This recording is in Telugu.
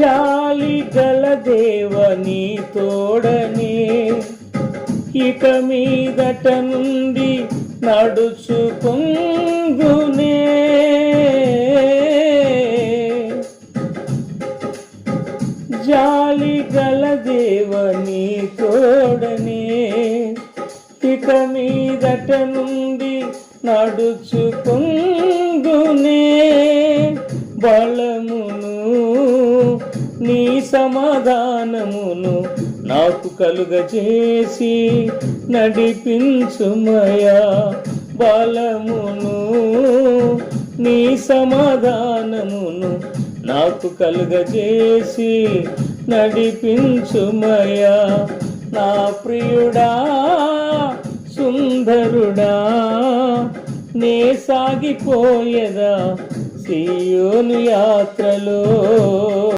జాలి గల దేవని తోడనే ఇక మీదట నుండి నడుచుకుందునే. జాలి గల దేవని తోడనే ఇక మీదట నుండి నడుచుకుందునే. బలమును నీ సమాధానమును నాకు కలుగజేసి నడిపించుమయా బలమును. నీ సమాధానమును నాకు కలుగజేసి నడిపించుమయా నా ప్రియుడా సుందరుడా. నే సాగిపోయేదా సియోను యాత్రలో?